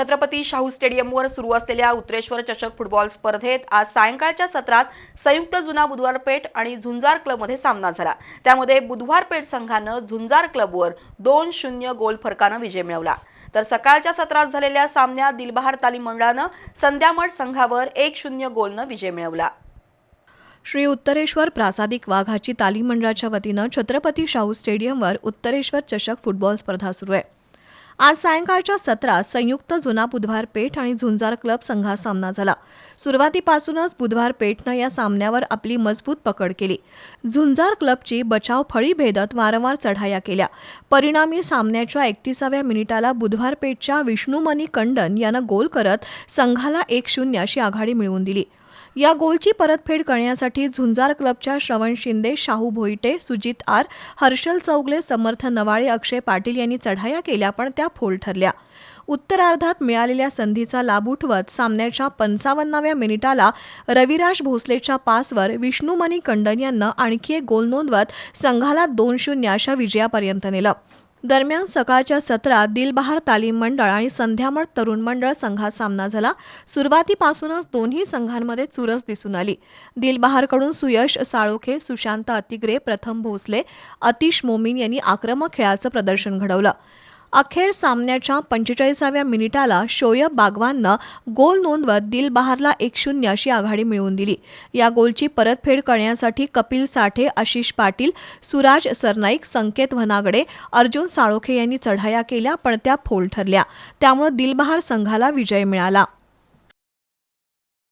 छत्रपती शाहू स्टेडियमवर सुरू असलेल्या उत्तरेश्वर चषक फुटबॉल स्पर्धेत आज सायंकाळच्या सत्रात संयुक्त जुना बुधवारपेठ आणि झुंजार क्लबमध्ये सामना झाला. त्यामध्ये बुधवारपेठ संघानं झुंजार क्लबवर दोन शून्य गोल फरकानं विजय मिळवला. तर सकाळच्या सत्रात झालेल्या सामन्यात दिलबहार तालीम मंडळानं संध्यामठ संघावर एक शून्य गोलनं विजय मिळवला. श्री उत्तरेश्वर प्रासादिक वाघाची तालीम मंडळाच्या वतीनं छत्रपती शाहू स्टेडियमवर उत्तरेश्वर चषक फुटबॉल स्पर्धा सुरू आहे. आज सायंकाळच्या सत्रात संयुक्त जुना बुधवार पेठ आणि झुंजार क्लब संघात सामना झाला. सुरुवातीपासूनच बुधवार पेठनं या सामन्यावर आपली मजबूत पकड केली. झुंजार क्लबची बचाव फळी भेदत वारंवार चढाया केल्या. परिणामी सामन्याच्या एकतीसाव्या मिनिटाला बुधवार पेठच्या विष्णुमनी कंडन यानं गोल करत संघाला एक शून्य अशी आघाडी मिळवून दिली. या गोलची परतफेड करण्यासाठी झुंजार क्लबच्या श्रवण शिंदे शाहू भोईटे सुजित आर हर्षल चौगले समर्थ नवाळे अक्षय पाटील यांनी चढाया केल्या पण त्या फोल ठरल्या. उत्तरार्धात मिळालेल्या संधीचा लाभ उठवत सामन्याच्या पंचावन्नाव्या मिनिटाला रविराज भोसलेच्या पासवर विष्णुमणी कंडन यांना आणखी एक गोल नोंदवत संघाला दोन शून्य अशा विजयापर्यंत नेलं. दरम्यान सकाळच्या सत्रात दिलबहार तालीम मंडळ आणि संध्यामठ तरुण मंडळ संघात सामना झाला. सुरुवातीपासूनच दोन्ही संघांमध्ये चुरस दिसून आली. दिलबहारकडून सुयश साळोखे सुशांत अतिग्रे प्रथम भोसले अतिश मोमीन यांनी आक्रमक खेळाचं प्रदर्शन घडवलं. अखेर सामन्याच्या पंचेचाळीसाव्या मिनिटाला शोयब बागवाननं गोल नोंदवत दिलबहारला एक शून्य अशी आघाडी मिळवून दिली. या गोलची परतफेड करण्यासाठी कपिल साठे आशिष पाटील सुराज सरनाईक संकेत वनागडे अर्जुन साळोखे यांनी चढाया केल्या पण त्या फोल ठरल्या. त्यामुळे दिलबहार संघाला विजय मिळाला.